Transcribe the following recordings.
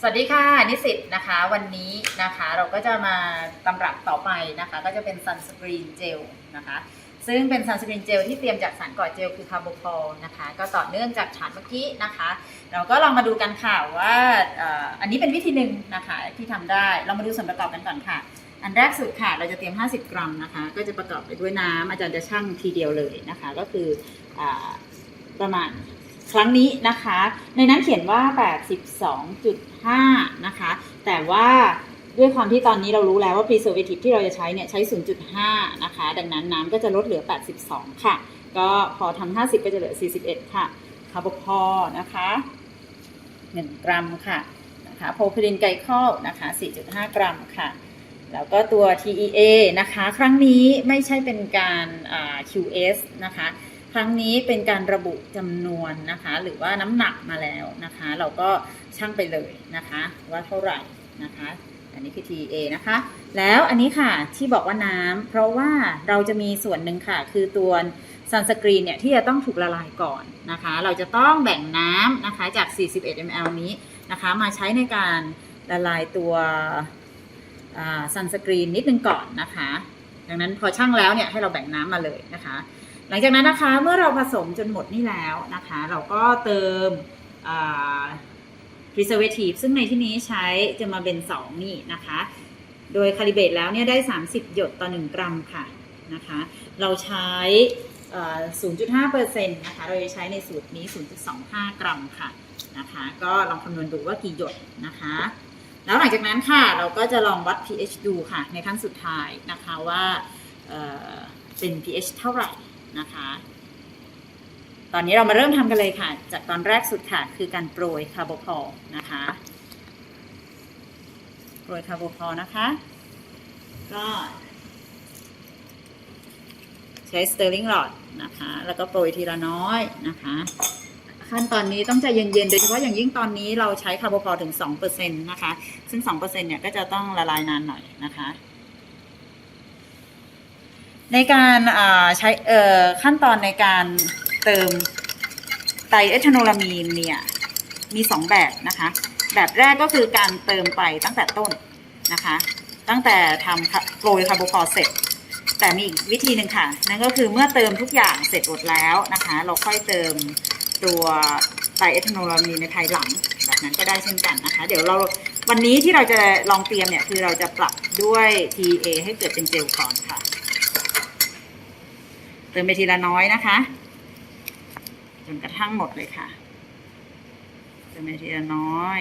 สวัสดีค่ะนิสิตนะคะวันนี้นะคะเราก็จะมาตำรับต่อไปนะคะ ก็จะเป็นซันสกรีนเจลนะคะ ซึ่งเป็นซันสกรีนเจลที่เตรียมจากสารก่อเจลคือคาร์โบพอลนะคะ ก็ต่อเนื่องจากฉานเมื่อกี้นะคะ เราก็ลองมาดูกันค่ะว่าอันนี้เป็นวิธีหนึ่งนะคะที่ทำได้เรามาดูส่วนประกอบกันก่อนค่ะ อันแรกสุดค่ะเราจะเตรียม 50 กรัมนะคะ ก็จะประกอบไปด้วยน้ำอาจารย์จะชั่งทีเดียวเลยนะคะ ก็คืออประมาณ ครั้งนี้นะคะ ในนั้นเขียนว่า 82.5 นะคะ แต่ว่าด้วยความที่ตอนนี้เรารู้แล้วว่า preservative ที่เราจะใช้เนี่ยใช้ 0.5 นะคะ ดังนั้นน้ำก็จะลดเหลือ 82 ค่ะ ก็พอทำ50 ก็จะเหลือ 41 ค่ะคาร์บพอนะคะ 1 กรัมค่ะนะคะโพรพิลินไกลคอนะคะ 4.5 กรัมค่ะ แล้วก็ตัว TEA นะคะ ครั้งนี้ไม่ใช่เป็นการ QS นะคะ รั้งนี้เป็นการระบุจำนวนนะคะ หรือว่าน้ำหนักมาแล้วนะคะ เราก็ช่างไปเลยนะคะ ว่าเท่าไหร่นะคะ อันนี้คือ TA นะคะ แล้วอันนี้ค่ะที่บอกว่าน้ำเพราะว่าเราจะมีส่วนหนึ่งค่ะ คือตัวซันสกรีนเนี่ยที่จะต้องถูกละลายก่อนนะคะ เราจะต้องแบ่งน้ำนะคะจาก 41 ml นี้นะคะ มาใช้ในการละลายตัวซันสกรีนนิดนึงก่อนนะคะ ดังนั้นพอช่างแล้วเนี่ยให้เราแบ่งน้ำมาเลยนะคะ หลังจากนั้นนะคะเมื่อเราผสมจนหมดนี่แล้วนะคะ เราก็เติม preservative ซึ่งในที่นี้ใช้จะมาเป็น2นี่นะคะ โดยคาลิเบตแล้วเนี่ยได้ 30 หยดต่อ 1 กรัมค่ะนะคะ เราใช้เอ่อ0.5%นะคะ เราจะใช้ในสูตรนี้ 0.25 กรัมค่ะนะคะ ก็ลองคำนวณดูว่ากี่หยดนะคะ แล้วหลังจากนั้นค่ะเราก็จะลองวัด pH ดูค่ะ ในขั้นสุดท้ายนะคะว่าเเป็น pH เท่าไหร่ นะคะ ตอนนี้เรามาเริ่มทำกันเลยค่ะ จากตอนแรกสุดค่ะ คือการโปรยคาร์โบพอลนะคะโปรยคาร์โบพอลนะคะ ก็ใช้สเตอร์ลิงหลอดนะคะ แล้วก็โปรยทีละน้อยนะคะ ขั้นตอนนี้ต้องใจเย็นๆ โดยเฉพาะอย่างยิ่งตอนนี้เราใช้คาร์โบพอลถึง 2%นะคะ ซึ่ง 2%เนี่ยก็จะต้องละลายนานหน่อยนะคะ ในการใช้ขั้นตอนในการเติมไตรเอทานอลามีนเนี่ยมี 2 แบบนะคะ แบบแรกก็คือการเติมไปตั้งแต่ต้นนะคะ ตั้งแต่ทำโปรยคาร์โบพอลเสร็จ แต่มีอีกวิธีหนึ่งค่ะ นั่นก็คือเมื่อเติมทุกอย่างเสร็จหมดแล้วนะคะ เราค่อยเติมตัวไตรเอทานอลามีนในภายหลังแบบนั้นก็ได้เช่นกันนะคะ เดี๋ยวเราวันนี้ที่เราจะลองเตรียมเนี่ยคือเราจะปรับด้วย TA ให้เกิดเป็นเจลก่อน ติมไปทีละน้อยนะคะ จนกระทั่งหมดเลยค่ะ เติมไปทีละน้อย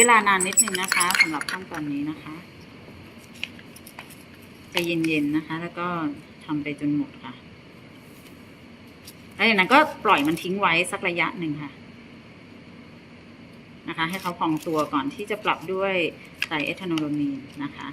เวลานานนิดนึงนะคะสำหรับขั้นตอนนี้นะคะใจะเย็นๆนะคะ แล้วก็ทำไปจนหมดค่ะแล้วอย่างนั้นก็ปล่อยมันทิ้งไว้สักระยะหนึ่งค่ะ นะคะ ให้เขาพองตัวก่อนที่จะปรับด้วยไตเอทานอลมีนนะคะ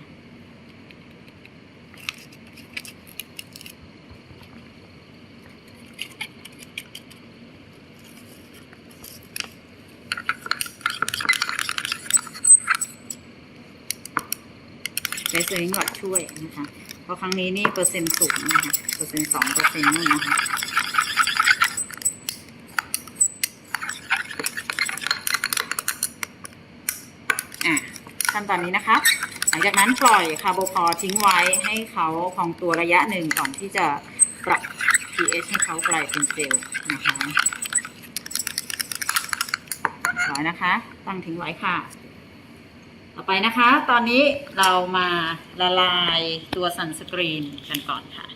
ซริงหลอดช่วยนะคะ เพราะครั้งนี้นี่เปอร์เซ็นต์สูงนะคะ เปอร์เซ็นต์สองเปอร์เซ็นต์นู่นนะคะอะขั้นตอนนี้นะคะ หลังจากนั้นปล่อยคาร์โบพอทิ้งไว้ให้เขาพองตัวระยะหนึ่งก่อนที่จะปรับ pH ให้เขากลายเป็นเจลล์นะคะร้อยนะคะ ตั้งทิ้งไว้ค่ะ ต่อไปนะคะ ตอนนี้เรามาละลายตัวซันสกรีนกันก่อนค่ะ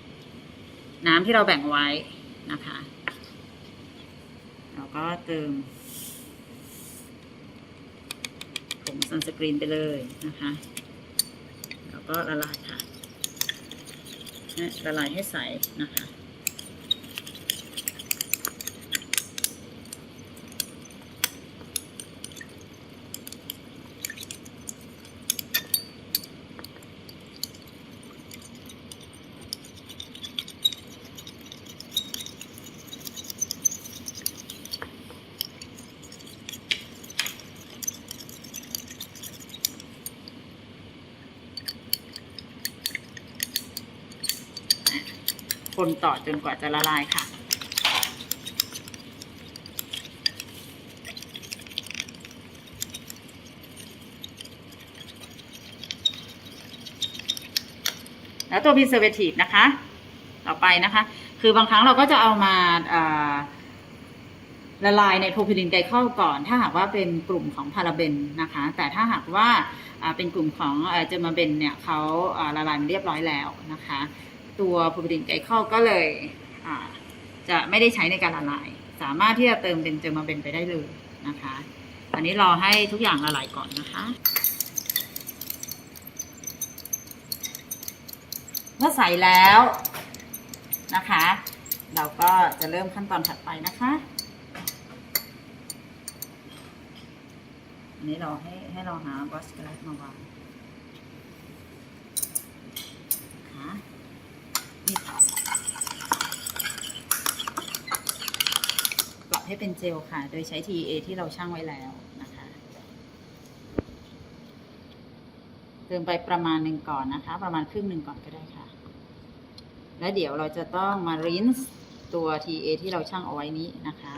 น้ำที่เราแบ่งไว้นะคะ เราก็เติมผงซันสกรีนไปเลยนะคะ แล้วก็ละลายค่ะละละลายให้ใสนะคะ คนต่อจนกว่าจะละลายค่ะ แล้วตัว preservative นะคะ ต่อไปนะคะ คือบางครั้งเราก็จะเอามาาละลายในโพรพิลินไกลคอลก่อน ถ้าหากว่าเป็นกลุ่มของพาราเบนนะคะ แต่ถ้าหากว่าาเป็นกลุ่มของเจอมาเบนเนี่ยเขาาละลายเรียบร้อยแล้วนะคะ ตัวโพรพิลินไกลคอลก็เลยจะไม่ได้ใช้ในการละลาย สามารถที่จะเติมเป็นเจอมาเบนไปได้เลยนะคะอันนี้รอให้ทุกอย่างละลายก่อนนะคะเมื่อใส่แล้วนะคะ เราก็จะเริ่มขั้นตอนถัดไปนะคะอันนี้เราให้ให้เราหาบอสกราฟมา วางนะคะนี่ค่ะปรับ ให้เป็นเจลค่ะ โดยใช้ TA ที่เราช่างไว้แล้วนะคะ เติมไปประมาณหนึ่งก่อนนะคะ ประมาณครึ่งหนึ่งก่อนก็ได้ค่ะ แล้วเดี๋ยวเราจะต้องมารินส์ตัว TA ที่เราช่างเอาไว้นี้นะคะ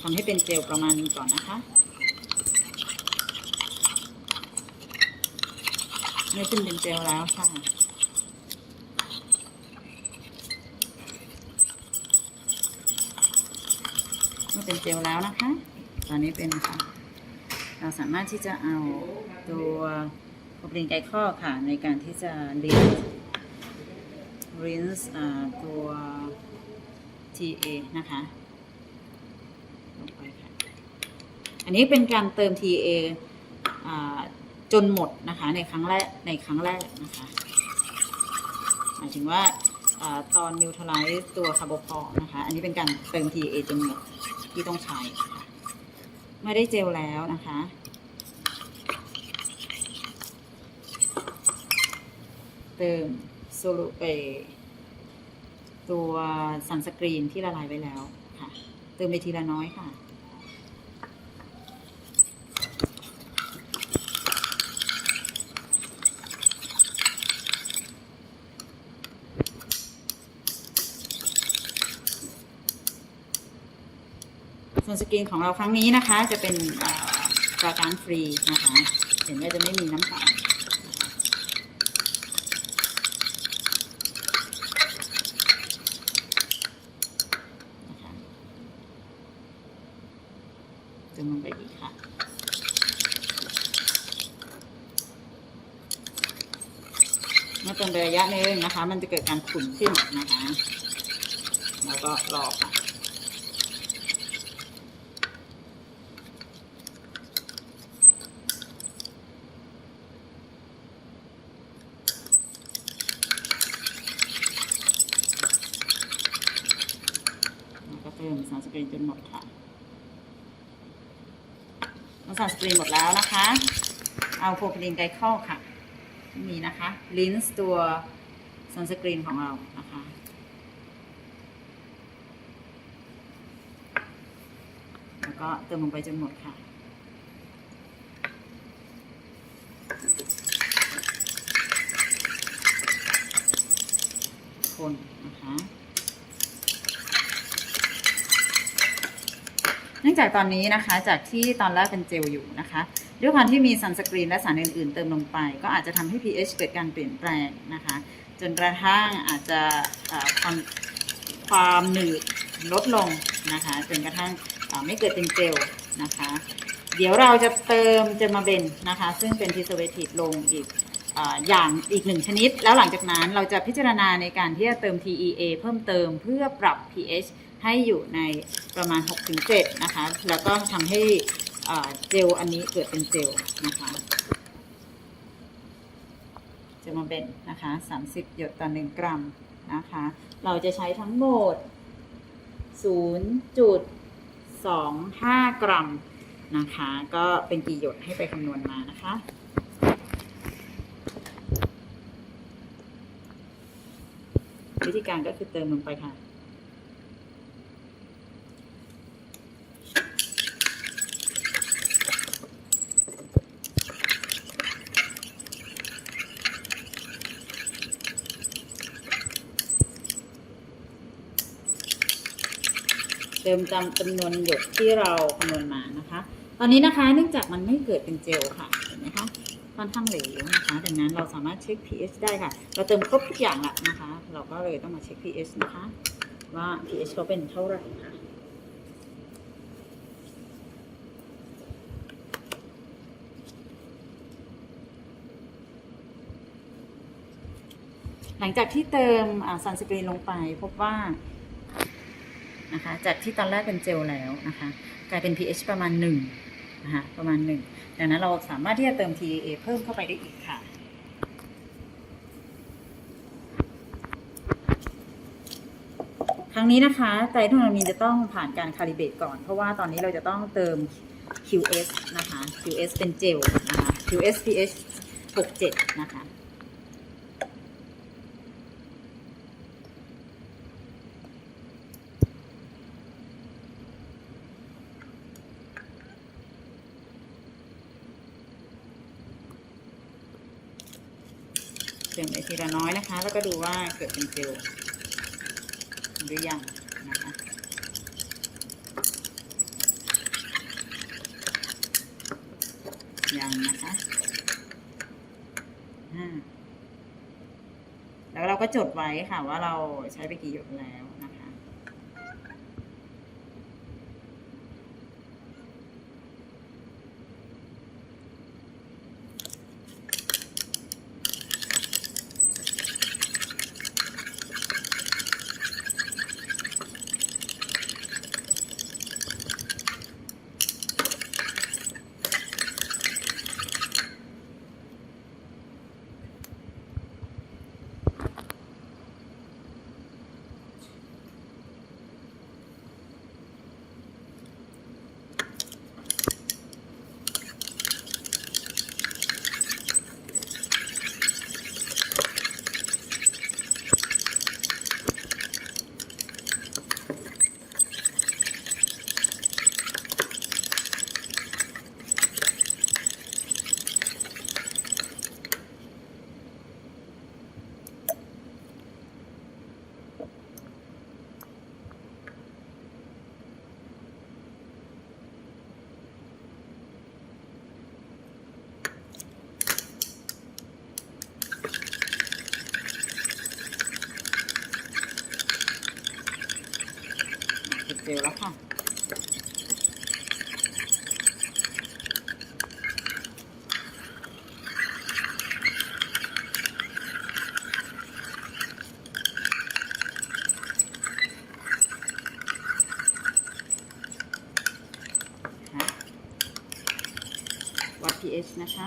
ทำให้เป็นเจลประมาณหนึงก่อนนะคะ นี่เป็นเป็นเจลแล้วค่ะเมื่อเป็นเจลแล้วนะคะ ตอนนี้เป็นค่ะ เราสามารถที่จะเอาตัวโปรตีนไกลข้อค่ะ ในการที่จะ rinse rinse ตัว TA นะคะลงไปค่ะ อันนี้เป็นการเติม TA อ่า จนหมดนะคะในครั้งแรกในครั้งแรกนะคะหมายถึงว่าอตอน neutralize ตัวคาร์บอพอนะคะ อันนี้เป็นการเติม TA จนหมดที่ต้องใช้ไม่ได้เจลแล้วนะคะเติมโซลูเอตัวซันสกรีนที่ละลายไว้แล้วค่ะ เติมไปทีละน้อยค่ะ นสกรีนของเราครั้งนี้นะคะ จะเป็นกาการฟรีนะคะ เห็นว่าจะไม่มีน้ำตาลเติมลงไปอีกค่ะเมื่อเติมไประยะหนึงนะคะ มันจะเกิดการขุ่นขึ้นนะคะ แล้วก็รอค่ะ แล้วก็เติมสารสกรีนจนหมดค่ะเมื่อสารสกรีนหมดแล้วนะคะ เอาโพรพิลีนไกลเข้าค่ะนี่นะคะลินส์ตัวซันสกรีนของเรานะคะ แล้วก็เติมลงไปจนหมดค่ะคนนะคะ เนื่องจากตอนนี้นะคะจากที่ตอนแรกเป็นเจลอยู่นะคะด้วยความที่มีซันสกรีนและสารอื่นๆ เติมลงไป ก็อาจจะทำให้ pH เกิดการเปลี่ยนแปลงนะคะ จนกระทั่งอาจจะความความหนืดลดลงนะคะจนกระทั่งไม่เกิดเป็นเจลนะคะ เดี๋ยวเราจะเติมเจอมาเบนนะคะ ซึ่งเป็น preservative ลงอีกออย่างอีกหนึ่งชนิด แล้วหลังจากนั้นเราจะพิจารณาในการที่จะเติม TEA เพิ่มเติมเพื่อปรับ pH ให้อยู่ในประมาณ 6-7 นะคะ แล้วก็ทำให้เจลอันนี้เกิดเป็นเจลนะคะเจลมาเบนนะคะ 30 หยดต่อ 1 กรัมนะคะ เราจะใช้ทั้งหมด 0.25 กรัมนะคะ ก็เป็นกี่หยดให้ไปคำนวณมานะคะวิธีการก็คือเติมลงไปค่ะ เติมตามจำนวนหยดที่เราคำนวณมานะคะ ตอนนี้นะคะเนื่องจากมันไม่เกิดเป็นเจลค่ะเห็นไหมคะค่อนข้างเหลวนะคะดังนั้นเราสามารถเช็ค pH ได้ค่ะ เราเติมครบทุกอย่างละนะคะ เราก็เลยต้องมาเช็ค pH นะคะ ว่า pH เขาเป็นเท่าไหร่ค่ะหลังจากที่เติมซันสกรีนลงไปพบว่า นะคะ จากที่ตอนแรกเป็นเจลแล้วนะคะ กลายเป็น pH ประมาณ1นะคะประมาณ1ดังนั้นเราสามารถที่จะเติม TAA เพิ่มเข้าไปได้อีกค่ะครั้งนี้นะคะไตรโทนามีนจะต้องผ่านการคาลิเบตก่อน เพราะว่าตอนนี้เราจะต้องเติม QS นะคะ QS เป็นเจลนะคะ QS pH 67 นะคะ มไปทีละน้อยนะคะ แล้วก็ดูว่าเกิดเป็นเจลหรือยังนะคะยังนะคะแล้วเราก็จดไว้ค่ะว่าเราใช้ไปกี่หยดแล้ว สุดเร็แล้วค่ะวัด pH นะคะ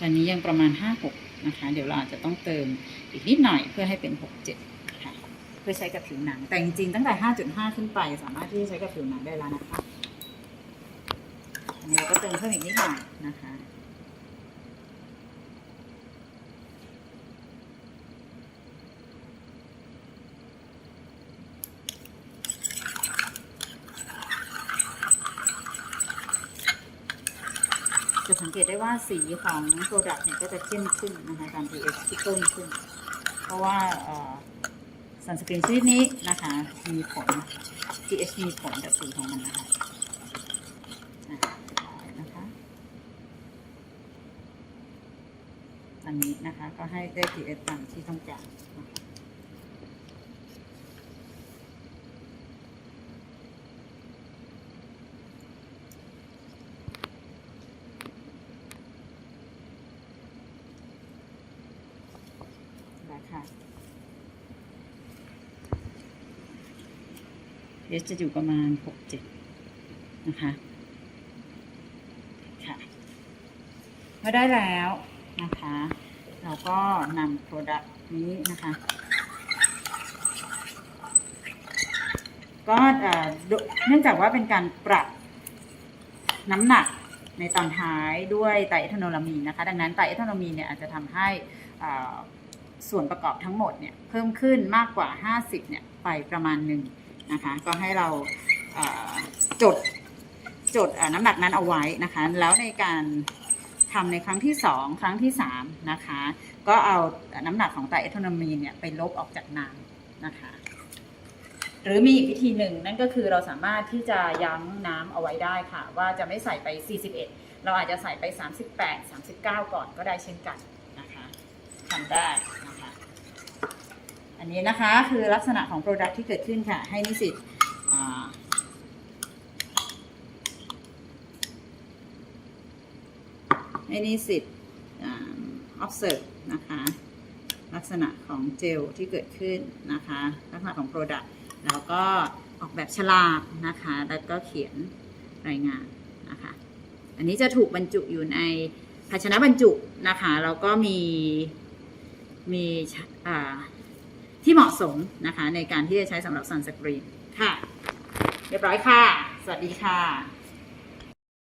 ตอนนี้ยังประมาณ 5-6 นะคะ เดี๋ยวเราอาจจะต้องเติมอีกนิดหน่อยเพื่อให้เป็น 6-7ค่ะเพื่อใช้กับผิวหนัง แต่จริงๆตั้งแต่ 5.5 ขึ้นไป สามารถที่จะใช้กับผิวหนังได้แล้วนะคะอันนี้เราก็เติมเพิ่มอีกนิดหน่อยนะคะ จะสังเกตได้ว่าสีของโปรดักต์เนี่ยก็จะเข้มขึ้นนะคะตาม pH ที่เพิ่มขึ้น เพราะว่าสันสกรีนชนิดนี้นะคะ มีผล pH มีผลกับสีของมันนะคะอะนะคะอันนี้นะคะก็ให้ได้ pH ตามที่ต้องการนะคะ ราคา pH จะอยู่ประมาณ6-7นะคะค่ะเมื่อได้แล้วนะคะ เราก็นำ Product นี้นะคะก็เอ่อโดเนื่องจากว่าเป็นการปรับน้ำหนักในตอนท้ายด้วยไตรเอทานอลามีนนะคะ ดังนั้นไตรเอทานอลามีนเนี่ยอาจจะทำให้อ่า ส่วนประกอบทั้งหมดเนี่ยเพิ่มขึ้นมากกว่า 50เนี่ยไปประมาณหนึ่งนะคะก็ให้เราจดจดน้ำหนักนั้นเอาไว้นะคะ แล้วในการทำในครั้งที่ 2 ครั้งที่ 3 นะคะ ก็เอาน้ำหนักของไตเอทานอมีนเนี่ยไปลบออกจากน้ำนะคะ หรือมีอีกวิธีหนึ่งนั่นก็คือเราสามารถที่จะยั้งน้ำเอาไว้ได้ค่ะ ว่าจะไม่ใส่ไป 41 เราอาจจะใส่ไป 38 39 ก่อนก็ได้เช่นกันนะคะทำได้ อันนี้นะคะคือลักษณะของ Product ที่เกิดขึ้นค่ะ ให้นิสิตให้นิสิต observe นะคะ ลักษณะของเจลที่เกิดขึ้นนะคะ ลักษณะของ Product แล้วก็ออกแบบฉลากนะคะ แล้วก็เขียนรายงานนะคะ อันนี้จะถูกบรรจุอยู่ในภาชนะบรรจุนะคะ แล้วก็มีมีอ่า ที่เหมาะสมนะคะในการที่จะใช้สำหรับซันสกรีนค่ะ เรียบร้อยค่ะ สวัสดีค่ะ